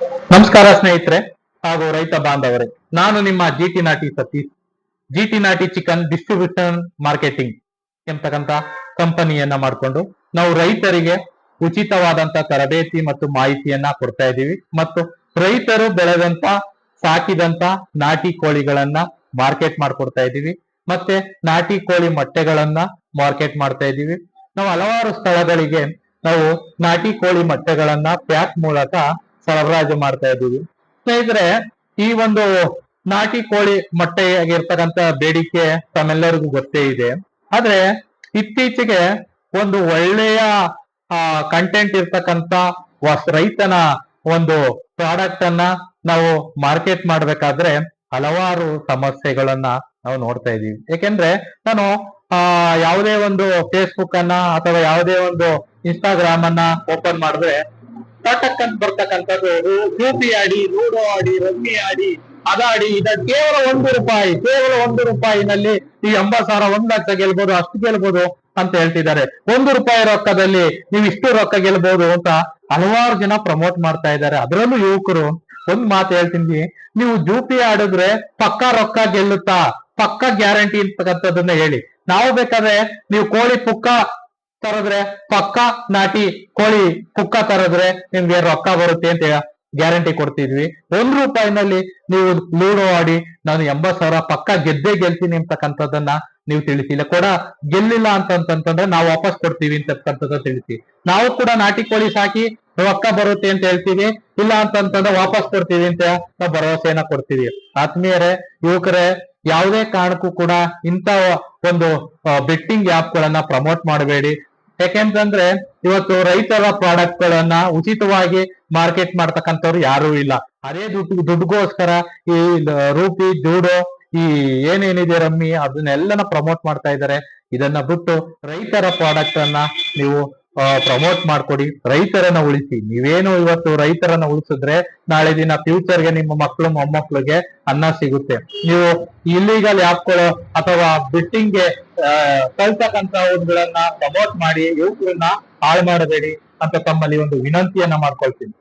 ನಮಸ್ಕಾರ ಸ್ನೇಹಿತರೆ ಹಾಗೂ ರೈತ ಬಾಂಧವರೇ, ನಾನು ನಿಮ್ಮ ಜಿಟಿ ನಾಟಿ ಸತೀಶ್. ಜಿಟಿ ನಾಟಿ ಚಿಕನ್ ಡಿಸ್ಟ್ರಿಬ್ಯೂಷನ್ ಮಾರ್ಕೆಟಿಂಗ್ ಎಂಬತಕ್ಕಂತ ಕಂಪನಿಯನ್ನ ಮಾಡಿಕೊಂಡು ನಾವು ರೈತರಿಗೆ ಉಚಿತವಾದಂತ ತರಬೇತಿ ಮತ್ತು ಮಾಹಿತಿಯನ್ನ ಕೊಡ್ತಾ ಇದ್ದೀವಿ ಮತ್ತು ರೈತರು ಬೆಳೆದಂತ, ಸಾಕಿದಂತ ನಾಟಿ ಕೋಳಿಗಳನ್ನ ಮಾರ್ಕೆಟ್ ಮಾಡ್ಕೊಡ್ತಾ ಇದ್ದೀವಿ ಮತ್ತೆ ನಾಟಿ ಕೋಳಿ ಮೊಟ್ಟೆಗಳನ್ನ ಮಾರ್ಕೆಟ್ ಮಾಡ್ತಾ ಇದ್ದೀವಿ. ನಾವು ಹಲವಾರು ಸ್ಥಳಗಳಿಗೆ ನಾವು ನಾಟಿ ಕೋಳಿ ಮೊಟ್ಟೆಗಳನ್ನ ಪ್ಯಾಕ್ ಮೂಲಕ ಸರಬರಾಜು ಮಾಡ್ತಾ ಇದ್ದೀವಿ. ಸ್ನೇಹಿತರೆ, ಈ ಒಂದು ನಾಟಿ ಕೋಳಿ ಮೊಟ್ಟೆಯಾಗಿರ್ತಕ್ಕಂಥ ಬೇಡಿಕೆ ತಮ್ಮೆಲ್ಲರಿಗೂ ಗೊತ್ತೇ ಇದೆ. ಆದ್ರೆ ಇತ್ತೀಚೆಗೆ ಒಂದು ಒಳ್ಳೆಯ ಕಂಟೆಂಟ್ ಇರ್ತಕ್ಕಂತ ಹೊಸ, ರೈತನ ಒಂದು ಪ್ರಾಡಕ್ಟ್ ಅನ್ನ ನಾವು ಮಾರ್ಕೆಟ್ ಮಾಡ್ಬೇಕಾದ್ರೆ ಹಲವಾರು ಸಮಸ್ಯೆಗಳನ್ನ ನಾವು ನೋಡ್ತಾ ಇದೀವಿ ಏಕೆಂದ್ರೆ ನಾನು, ಆ, ಯಾವುದೇ ಒಂದು ಫೇಸ್ಬುಕ್ ಅನ್ನ ಅಥವಾ ಯಾವುದೇ ಒಂದು ಇನ್ಸ್ಟಾಗ್ರಾಮ್ ಅನ್ನ ಓಪನ್ ಮಾಡಿದ್ರೆ ಪಟಕ್ ಅಂತ ಬರ್ತಕ್ಕಂಥದ್ದು ರೂಪಿ ಆಡಿ, ಲೂಡೋ ಆಡಿ ರಮ್ಮಿ ಆಡಿ, ಅದಾಡಿ, ಇದ ಕೇವಲ ಒಂದು ರೂಪಾಯಿ, ಕೇವಲ ಒಂದು ರೂಪಾಯಿನಲ್ಲಿ ಈ ಎಂಬತ್ ಸಾವಿರ ಒಂದ್ ಲಕ್ಷ ಗೆಲ್ಬಹುದು ಅಷ್ಟು ಗೆಲ್ಬಹುದು ಅಂತ ಹೇಳ್ತಿದ್ದಾರೆ. ಒಂದು ರೂಪಾಯಿ ರೊಕ್ಕದಲ್ಲಿ ನೀವು ಇಷ್ಟು ರೊಕ್ಕ ಗೆಲ್ಬಹುದು ಅಂತ ಹಲವಾರು ಜನ ಪ್ರಮೋಟ್ ಮಾಡ್ತಾ ಇದ್ದಾರೆ. ಅದರಲ್ಲೂ ಯುವಕರು ಒಂದ್ ಮಾತು ಹೇಳ್ತೀನಿ. ನೀವು ಜೂಪಿ ಆಡಿದ್ರೆ ಪಕ್ಕ ರೊಕ್ಕ ಗೆಲ್ಲುತ್ತಾ? ಪಕ್ಕ ಗ್ಯಾರಂಟಿ ಅಂತಕ್ಕಂಥದ್ದನ್ನ ಹೇಳಿ. ನಾವು ಬೇಕಾದ್ರೆ ನೀವು ಕೋಳಿ ಪುಕ್ಕ ತರದ್ರೆ ಪಕ್ಕ ನಾಟಿ ಕೋಳಿ ಕುಕ್ಕ ತರದ್ರೆ ನಿಮ್ಗೆ ರೊಕ್ಕ ಬರುತ್ತೆ ಅಂತ ಗ್ಯಾರಂಟಿ ಕೊಡ್ತಿದ್ವಿ. ಒಂದ್ ರೂಪಾಯಿನಲ್ಲಿ ನೀವು ಲೂಡೋ ಆಡಿ ನಾನು ಎಂಬತ್ ಸಾವಿರ ಪಕ್ಕ ಗೆದ್ದೇ ಗೆಲ್ತೀನಿ ಅಂತಕ್ಕಂಥದ್ದನ್ನ ನೀವು ತಿಳಿಸಿ. ಇಲ್ಲ ಕೂಡ, ಗೆಲ್ಲಿಲ್ಲ ಅಂತಂತಂದ್ರೆ ನಾವು ವಾಪಸ್ ಕೊಡ್ತೀವಿ ಅಂತಕ್ಕಂಥದ್ದು ತಿಳಿಸಿ. ನಾವು ಕೂಡ ನಾಟಿ ಕೋಳಿ ಸಾಕಿ ರೊಕ್ಕ ಬರುತ್ತೆ ಅಂತ ಹೇಳ್ತೀವಿ. ಇಲ್ಲ ಅಂತಂತಂದ್ರೆ ವಾಪಸ್ ಕೊಡ್ತೀವಿ ಅಂತ ನಾವು ಭರವಸೆಯನ್ನ ಕೊಡ್ತೀವಿ. ಆತ್ಮೀಯರೇ, ಯುವಕರೇ, ಯಾವುದೇ ಕಾರಣಕ್ಕೂ ಕೂಡ ಇಂತ ಒಂದು ಬೆಟ್ಟಿಂಗ್ ಆಪ್ ಗಳನ್ನ ಪ್ರಮೋಟ್ ಮಾಡಬೇಡಿ. ಯಾಕೆಂತಂದ್ರೆ ಇವತ್ತು ರೈತರ ಪ್ರಾಡಕ್ಟ್ ಗಳನ್ನ ಉಚಿತವಾಗಿ ಮಾರ್ಕೆಟ್ ಮಾಡ್ತಕ್ಕಂಥವ್ರು ಯಾರು ಇಲ್ಲ. ಅದೇ ದುಡ್ಡು, ದುಡ್ಡುಗೋಸ್ಕರ ಈ ರೂಪಿ, ಜೂಡೋ, ಈ ಏನೇನಿದೆ ರಮ್ಮಿ, ಅದನ್ನೆಲ್ಲನ ಪ್ರಮೋಟ್ ಮಾಡ್ತಾ ಇದ್ದಾರೆ. ಇದನ್ನ ಬಿಟ್ಟು ರೈತರ ಪ್ರಾಡಕ್ಟ್ ಅನ್ನ ನೀವು ಪ್ರಮೋಟ್ ಮಾಡ್ಕೊಡಿ. ರೈತರನ್ನ ಉಳಿಸಿ. ನೀವೇನು ಇವತ್ತು ರೈತರನ್ನ ಉಳಿಸಿದ್ರೆ ನಾಳೆ ದಿನ ಫ್ಯೂಚರ್ಗೆ ನಿಮ್ಮ ಮಕ್ಕಳು ಮೊಮ್ಮಕ್ಕಳಿಗೆ ಅನ್ನ ಸಿಗುತ್ತೆ. ನೀವು ಇಲ್ಲಿಗಲ್ ಆಪ್ಗಳು ಅಥವಾ ಬಿಟ್ಟಿಂಗ್ಗೆ ಕಳ್ತಕ್ಕಂತ ಪ್ರಮೋಟ್ ಮಾಡಿ ಯುವಕರನ್ನ ಹಾಳು ಮಾಡಬೇಡಿ ಅಂತ ತಮ್ಮಲ್ಲಿ ಒಂದು ವಿನಂತಿಯನ್ನ ಮಾಡ್ಕೊಳ್ತೀನಿ.